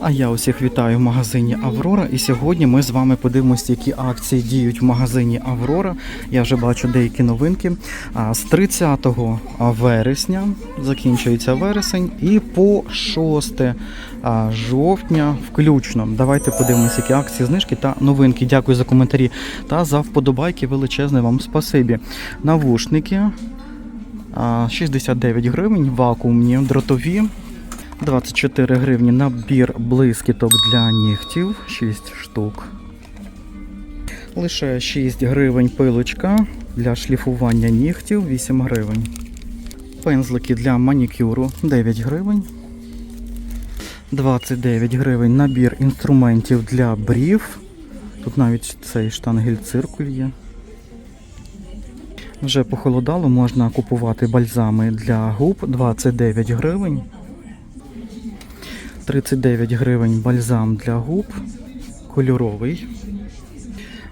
А я усіх вітаю в магазині Аврора. І сьогодні ми з вами подивимося, які акції діють в магазині Аврора. Я вже бачу деякі новинки. З 30 вересня закінчується вересень, і по 6 жовтня включно. Давайте подивимося, які акції, знижки та новинки. Дякую за коментарі та за вподобайки. Величезне вам спасибі. Навушники. а, 69 гривень, вакуумні, дротові. 24 гривні набір блискіток для нігтів 6 штук. Лише 6 гривень пилочка для шліфування нігтів 8 гривень. Пензлики для манікюру 9 гривень. 29 гривень набір інструментів для брів. Тут навіть цей штангель-циркуль є. Вже похолодало, можна купувати бальзами для губ 29 гривень. 39 гривень бальзам для губ. Кольоровий.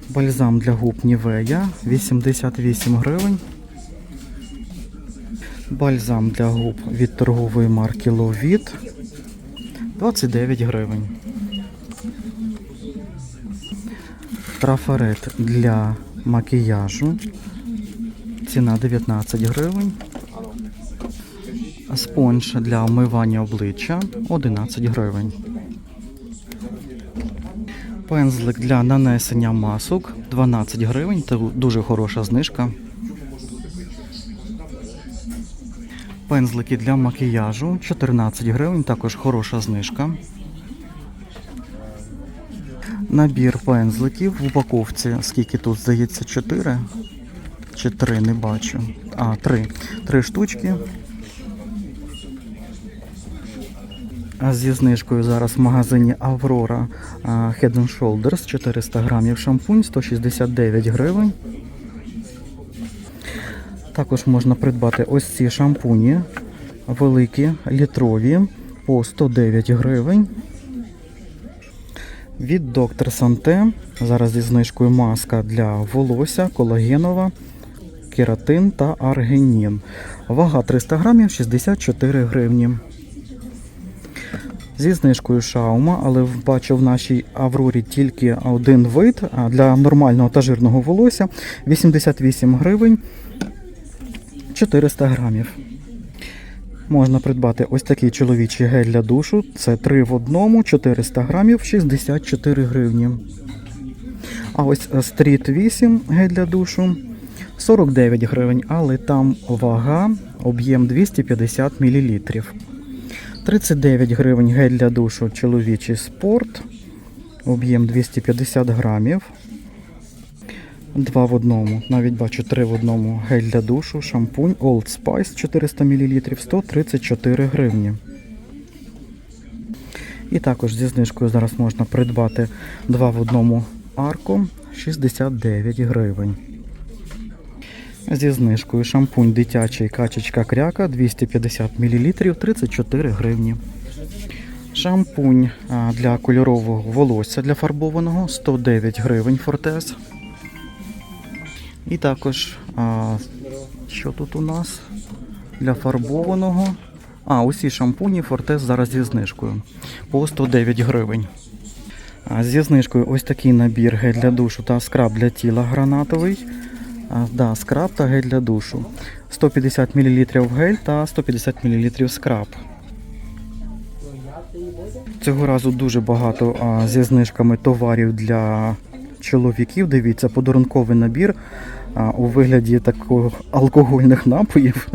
Бальзам для губ Нівея 88 гривень. Бальзам для губ від торгової марки Ловіт 29 гривень. Трафарет для макіяжу. Ціна 19 гривень. Спонж для вмивання обличчя 11 гривень. Пензлик для нанесення масок 12 гривень. Це дуже хороша знижка. Пензлики для макіяжу 14 гривень, також хороша знижка. Набір пензликів в упаковці, скільки тут здається, 4 чи 3, не бачу. А, 3. 3 штучки. А Зі знижкою зараз в магазині Аврора Head and Shoulders 400 грамів шампунь 169 гривень. Також можна придбати ось ці шампуні великі, літрові по 109 гривень. Від Доктор Санте. Зараз зі знижкою маска для волосся, колагенова, кератин та аргінін. Вага 300 грамів 64 гривні. Зі знижкою шаума, але бачу в нашій Аврорі тільки один вид для нормального та жирного волосся 88 гривень 400 грамів. Можна придбати ось такий чоловічий гель для душу. Це 3 в одному, 400 грамів, 64 гривні. А ось Street 8 гель для душу 49 гривень, але там вага, об'єм 250 мл. 39 гривень гель для душу чоловічий спорт. Об'єм 250 грамів. Два в одному. Навіть бачу три в одному. Гель для душу, шампунь Old Spice 400 мл 134 гривні. І також зі знижкою зараз можна придбати два в одному арку 69 гривень. Зі знижкою шампунь дитячий качечка кряка 250 мл 34 гривні. Шампунь для кольорового волосся для фарбованого 109 гривень Фортес. І також, а, що тут у нас? Для фарбованого. А, усі шампуні Фортес зараз зі знижкою. По 109 гривень. А, зі знижкою ось такий набір гель для душу та скраб для тіла гранатовий. А, да, скраб та гель для душу. 150 мл гель та 150 мл скраб. Цього разу дуже багато а, зі знижками товарів для чоловіків. Дивіться, подарунковий набір а, у вигляді таких алкогольних напоїв,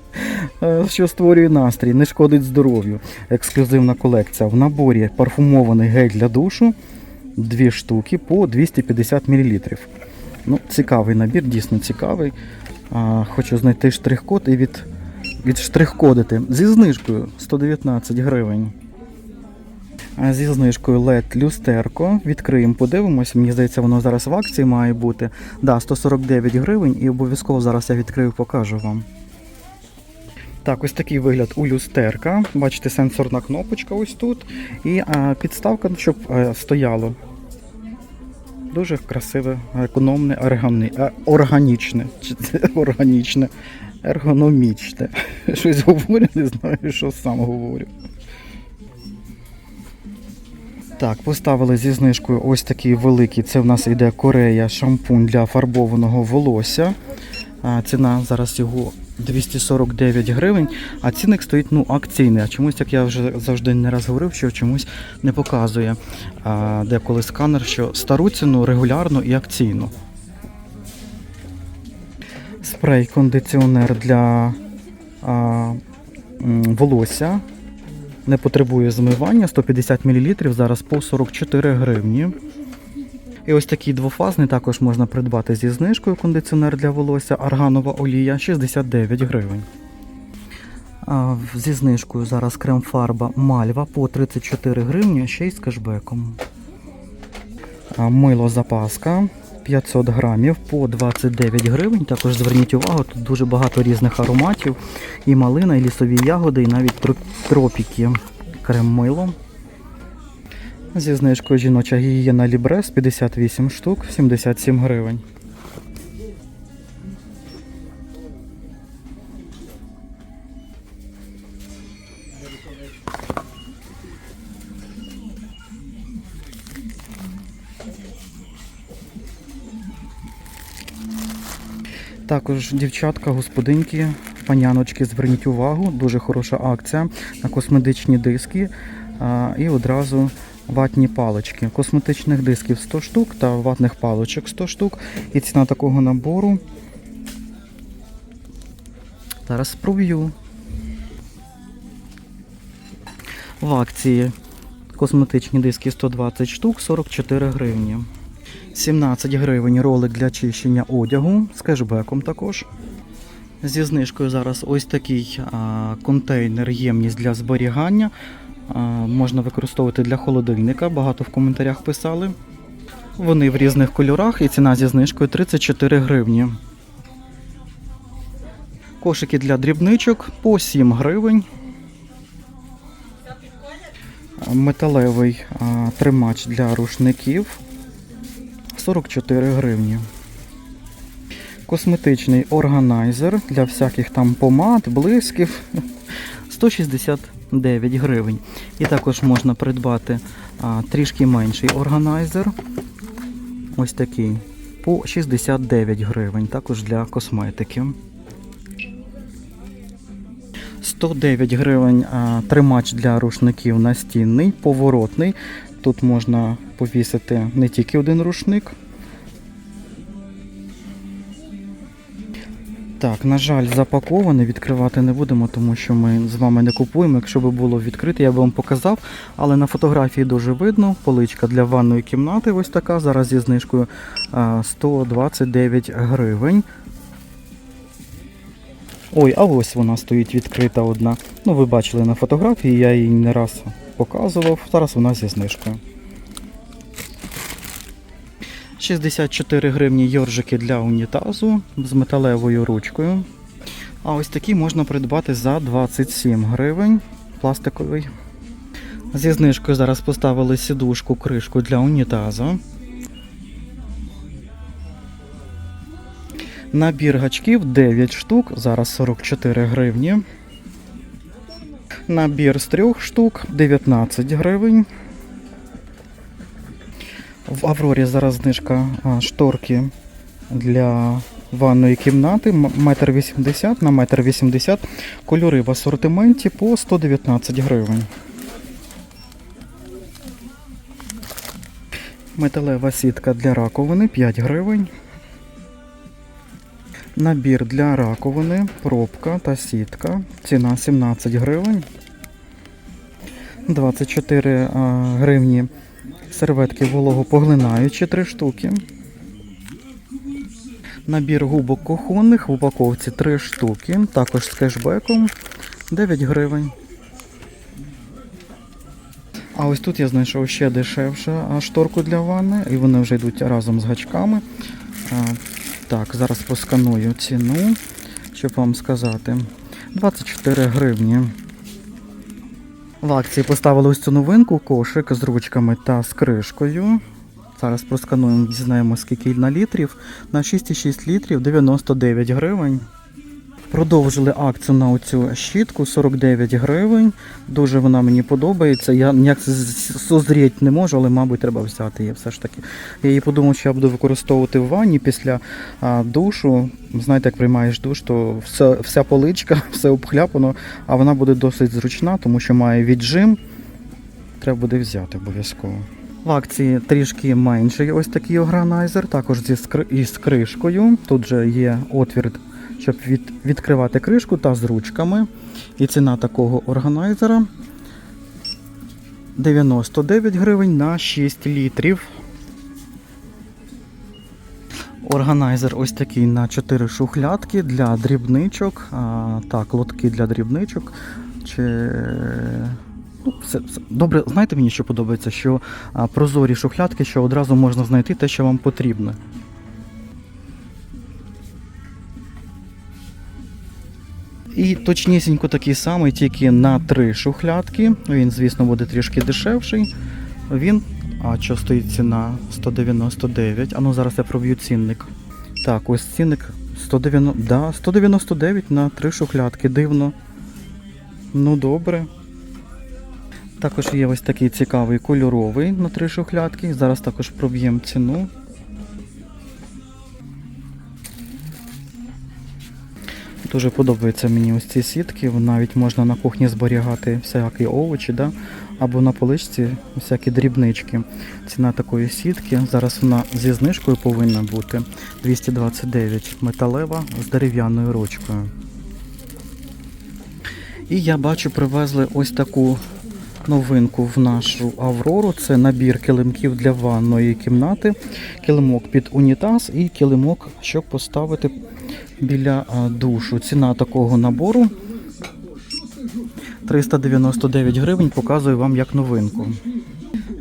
що створює настрій, не шкодить здоров'ю. Ексклюзивна колекція. В наборі парфумований гель для душу. Дві штуки по 250 мл. Ну, цікавий набір, дійсно цікавий. А, хочу знайти штрих-код і від, від штрих-кодити зі знижкою 119 гривень. А Зі знижкою LED люстерко. Відкриємо, подивимось. Мені здається, воно зараз в акції має бути. Да, 149 гривень і обов'язково зараз я відкрию, покажу вам. Так, ось такий вигляд у люстерка. Бачите, сенсорна кнопочка ось тут. І а, підставка, щоб а, стояло. Дуже красиве, економне, органічне. Чи це органічне? Ергономічне. Щось говорю, не знаю, що сам говорю. Так, поставили зі знижкою ось такий великий. Це в нас йде Корея шампунь для фарбованого волосся. Ціна зараз його 249 гривень, а цінник стоїть ну, акційний. А чомусь, як я вже завжди не раз говорив, що чомусь не показує а, деколи сканер, що стару ціну регулярно і акційно. Спрей кондиціонер для а, волосся. Не потребує змивання 150 мл, зараз по 44 гривні. І ось такий двофазний також можна придбати зі знижкою кондиціонер для волосся, арганова олія 69 гривень. Зі знижкою зараз крем-фарба Мальва по 34 гривні, ще й з кешбеком. Мило запаска 500 грамів по 29 гривень. Також зверніть увагу, тут дуже багато різних ароматів. І малина, і лісові ягоди, і навіть тропіки. Крем-мило. Зі знижкою жіноча гігієна Лібрес 58 штук, 77 гривень. Також дівчатка, господинки, паняночки, зверніть увагу, дуже хороша акція на косметичні диски і одразу ватні палички. Косметичних дисків 100 штук та ватних паличок 100 штук. І ціна такого набору. Зараз спробую. В акції косметичні диски 120 штук, 44 гривні. 17 гривень ролик для чищення одягу з кешбеком також. Зі знижкою зараз ось такий а, контейнер ємність для зберігання. Можна використовувати для холодильника. Багато в коментарях писали. Вони в різних кольорах і ціна зі знижкою 34 гривні. Кошики для дрібничок по 7 гривень. Металевий тримач для рушників 44 гривні. Косметичний органайзер для всяких там помад, блисків 169 гривень. І також можна придбати а, трішки менший органайзер. Ось такий. По 69 гривень, також для косметики. 109 гривень а, тримач для рушників настінний, поворотний. Тут можна повісити не тільки один рушник. Так, на жаль, запакований, відкривати не будемо, тому що ми з вами не купуємо. Якщо би було відкрите, я б вам показав. Але на фотографії дуже видно. Поличка для ванної кімнати ось така. Зараз зі знижкою 129 гривень. Ой, а ось вона стоїть відкрита одна. Ну, ви бачили на фотографії, я її не раз показував. Зараз вона зі знижкою. 64 гривні йоржики для унітазу з металевою ручкою. А ось такі можна придбати за 27 гривень. Пластиковий. Зі знижкою зараз поставили сідушку, кришку для унітазу. Набір гачків 9 штук, зараз 44 гривні. Набір з 3 штук 19 гривень. В Аврорі зараз знижка шторки для ванної кімнати м- метр вісімдесят на метр вісімдесят. Кольори в асортименті по 119 гривень. Металева сітка для раковини 5 гривень. Набір для раковини, пробка та сітка. Ціна 17 гривень. 24 гривні серветки вологопоглинаючі 3 штуки. Набір губок кухонних в упаковці 3 штуки, також з кешбеком 9 гривень. А ось тут я знайшов ще дешевше шторку для ванни, і вони вже йдуть разом з гачками. Так, зараз посканую ціну, щоб вам сказати. 24 гривні. В акції поставили ось цю новинку, кошик з ручками та з кришкою. Зараз проскануємо, дізнаємо скільки на літрів. На 6,6 літрів 99 гривень. Продовжили акцію на оцю щітку 49 гривень. Дуже вона мені подобається. Я ніяк созріти не можу, але, мабуть, треба взяти її все ж таки. Я її подумав, що я буду використовувати в ванні після а, душу. Знаєте, як приймаєш душ, то все, вся поличка, все обхляпано, а вона буде досить зручна, тому що має віджим. Треба буде взяти обов'язково. В акції трішки менший ось такий органайзер, також зі скри- із кришкою. Тут же є отвір, щоб від, відкривати кришку та з ручками. І ціна такого органайзера 99 гривень на 6 літрів. Органайзер ось такий на 4 шухлядки для дрібничок. А, так, лотки для дрібничок. Чи... Ну, все, все. Добре, знаєте мені, що подобається? Що а, прозорі шухлядки, що одразу можна знайти те, що вам потрібно. І точнісінько такий самий, тільки на три шухлядки. Він, звісно, буде трішки дешевший. Він, а що стоїть ціна 199. А ну зараз я проб'ю цінник. Так, ось цінник 190, да, 199 на три шухлядки. Дивно. Ну добре. Також є ось такий цікавий кольоровий на три шухлядки. Зараз також проб'ємо ціну. Дуже подобаються мені ось ці сітки. Навіть можна на кухні зберігати всякі овочі, да? або на поличці всякі дрібнички. Ціна такої сітки. Зараз вона зі знижкою повинна бути 229 металева з дерев'яною ручкою. І я бачу, привезли ось таку новинку в нашу Аврору. Це набір килимків для ванної кімнати, килимок під унітаз і килимок, щоб поставити біля душу. Ціна такого набору 399 гривень. Показую вам як новинку.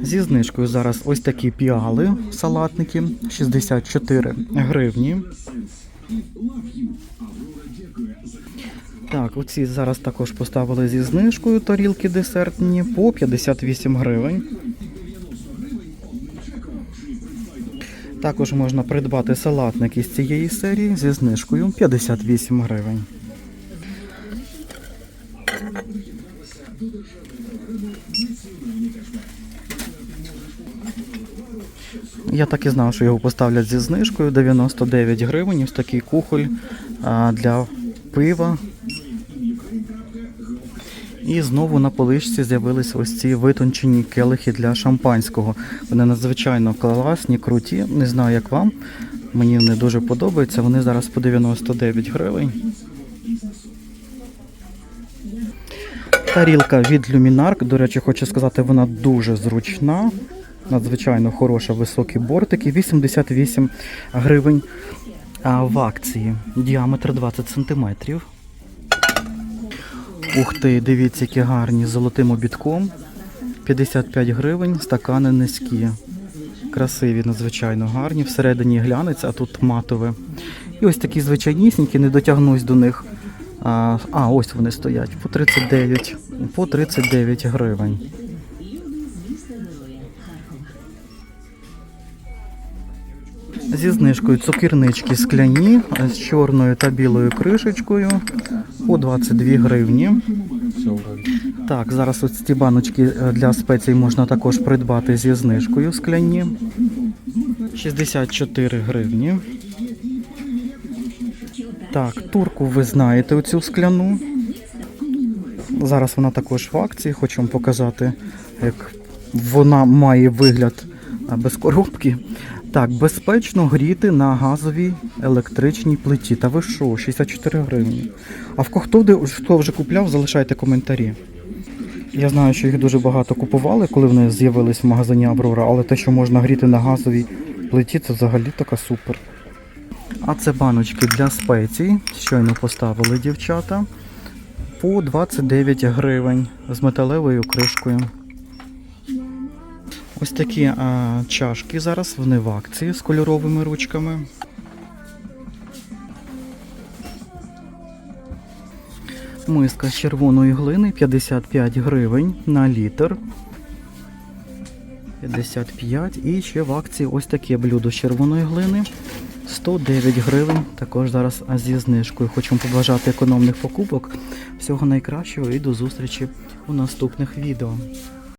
Зі знижкою зараз ось такі піали салатники 64 гривні. Так, оці зараз також поставили зі знижкою тарілки десертні по 58 гривень. Також можна придбати салатники з цієї серії зі знижкою 58 гривень. Я так і знав, що його поставлять зі знижкою 99 гривень. Ось такий кухоль для пива. І знову на поличці з'явилися ось ці витончені келихи для шампанського. Вони надзвичайно класні, круті. Не знаю, як вам. Мені вони дуже подобаються. Вони зараз по 99 гривень. Тарілка від Luminark, до речі, хочу сказати, вона дуже зручна. Надзвичайно хороша, високі бортики, 88 гривень в акції. Діаметр 20 сантиметрів. Ух ти, дивіться, які гарні з золотим обідком. 55 гривень, стакани низькі. Красиві, надзвичайно гарні. Всередині глянець, а тут матове. І ось такі звичайнісінькі, не дотягнусь до них. А, а ось вони стоять по 39, по 39 гривень. Зі знижкою цукірнички скляні з чорною та білою кришечкою по 22 гривні. Так, зараз ось ці баночки е, для спецій можна також придбати зі знижкою скляні. 64 гривні. Так, турку ви знаєте оцю скляну. Зараз вона також в акції. Хочу вам показати, як вона має вигляд без коробки. Так, безпечно гріти на газовій електричній плиті. Та ви що, 64 гривні. А в ко- хто, хто вже купляв, залишайте коментарі. Я знаю, що їх дуже багато купували, коли вони з'явились в магазині Аврора, але те, що можна гріти на газовій плиті, це взагалі така супер. А це баночки для спецій. Щойно поставили дівчата. По 29 гривень з металевою кришкою. Ось такі а, чашки зараз, вони в акції з кольоровими ручками. Миска з червоної глини 55 гривень на літр. 55. І ще в акції ось таке блюдо з червоної глини 109 гривень. Також зараз зі знижкою. Хочу побажати економних покупок. Всього найкращого і до зустрічі у наступних відео.